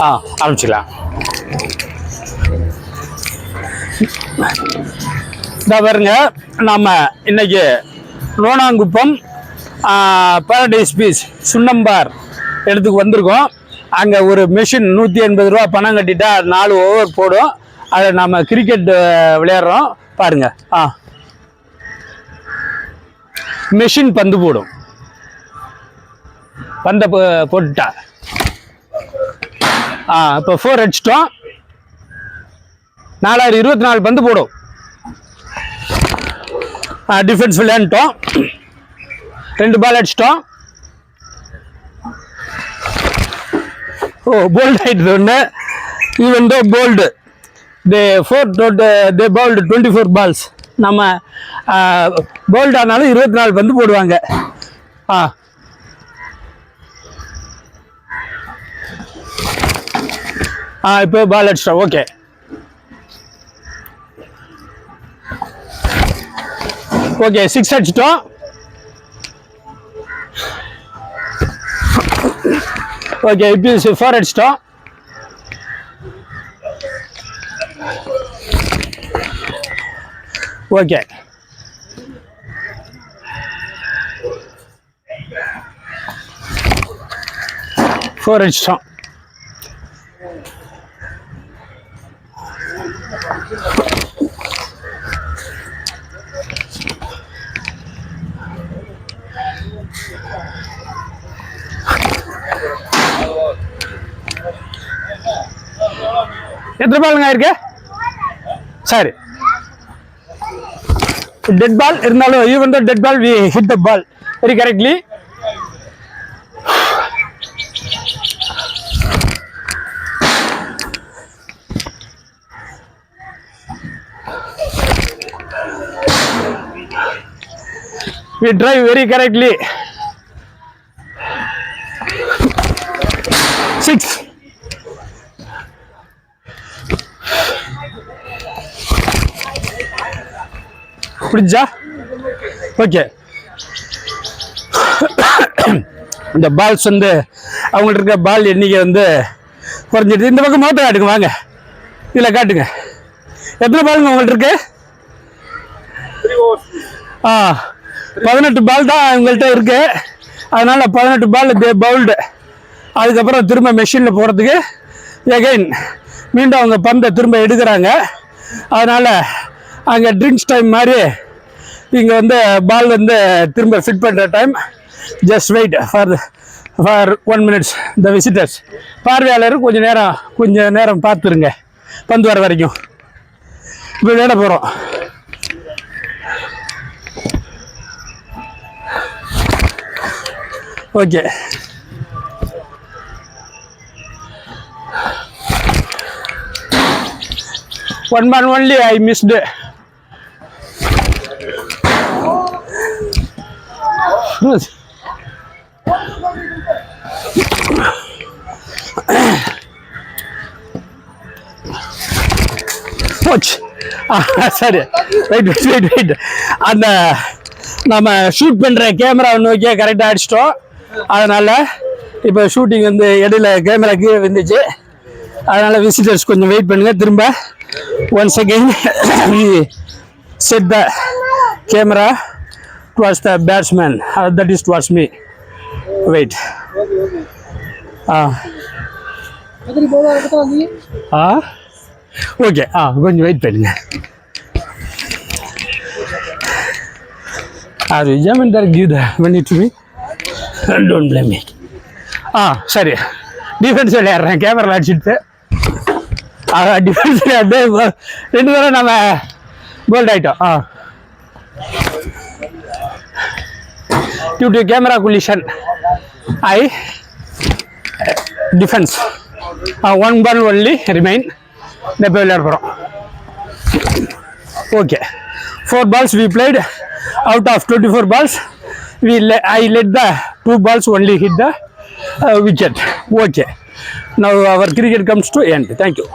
ஆ ஆரம்பிச்சிக்கலாம் இந்த பாருங்க நம்ம இன்னைக்கு ரோணாங்குப்பம் பேரடைஸ் பீச் சுண்ணம்பார் இடத்துக்கு வந்திருக்கோம். அங்கே ஒரு மிஷின் நூற்றி எண்பது ரூபா பணம் கட்டிட்டா நாலு ஓவர் போடும். அதை நம்ம கிரிக்கெட் விளையாடுறோம். பாருங்க ஆ. மிஷின் பந்து போடும். பந்தை போ- போட்டுட்டா. இப்போ ஃபோர் அடிச்சிட்டோம். நாலாயிரம் இருபத்தி நாலு பந்து போடும். டிஃபென்ஸ் விளையாண்டுட்டோம். ரெண்டு பால் அடிச்சிட்டோம். ஓ போல்ட் ஆயிடுது ஒன்று even though bowled they four they bowled twenty four balls நம்ம போல்டு ஆனாலும் இருபத்தி நாலு பந்து போடுவாங்க. ஆ ஆ இப்போ பாலட் ஸ்டவ் ஓகே ஓகே சிக்ஸ் அடிச்சிட்டோம். ஓகே இப்போ ஃபோர் அடிச்சிட்டோம். ஓகே ஃபோர் அடிச்சிட்டோம். எத்தனை பாலுங்க ஆயிருக்கு? சரி. டெட் பால் இருந்தாலும் even the dead ball we hit the ball very correctly we drive very correctly. புரிஞ்சா? ஓகே இந்த பால்ஸ் வந்து அவங்கள்ட்ட இருக்க பால் எண்ணிக்கை வந்து குறைஞ்சிடுது. இந்த பக்கம் மோட்டர் காட்டுங்க வாங்க. இதில் காட்டுங்க. எத்தனை பாலுங்க உங்கள்ட்ட இருக்கு? ஆ பதினெட்டு பால் தான் உங்கள்கிட்ட இருக்கு. அதனால பதினெட்டு பால் பவுல்டு அதுக்கப்புறம் திரும்ப மெஷினில் போகிறதுக்கு எகைன் மீண்டும் அவங்க பந்தை திரும்ப எடுக்கிறாங்க. அதனால் அங்கே ட்ரிங்க்ஸ் டைம் மாதிரி இங்கே வந்து பால் வந்து திரும்ப ஃபிட் பண்ணுற time just wait for for one minutes the visitors பார்வையாளர் கொஞ்சம் நேரம் கொஞ்சம் நேரம் பார்த்துருங்க. பந்து வர வரைக்கும். இப்போ விளையாட போகிறோம் okay one man only I missed போச்சு. ஆ, சரி. வெயிட் வெயிட் வெயிட் வெயிட் அந்த நம்ம ஷூட் பண்ணுற கேமரா நோக்கியே கரெக்டாக அடிச்சிட்டோம். அதனால் இப்போ ஷூட்டிங் வந்து இடையில கேமரா கீழே வந்துச்சு அதனால் விசிட்டர்ஸ் கொஞ்சம் வெயிட் பண்ணுங்கள் திரும்ப once again set the camera towards the batsman. Uh, that is towards me. Wait. ஆ ஓகே ஆ கொஞ்சம் வெயிட் பண்ணுங்க. அது ஜமீன்தார் கீதா பண்ணிட்டு பண்ணி to me don't blame me ஆ சரி டிஃபென்ஸ் விளையாடுறேன் கேமரா அடிச்சுட்டு. டிஃபென்ஸ் விளையாட்டு ரெண்டு பேரும் நம்ம கோல்ட் ஆகிட்டோம் ஆ ah. Due to camera collision I defence one ball only remain இந்த இப்போ விளையாட போகிறோம் okay four balls we played out of twenty four balls we I let the two balls only hit the wicket. Okay. Now our cricket comes to end. Thank you.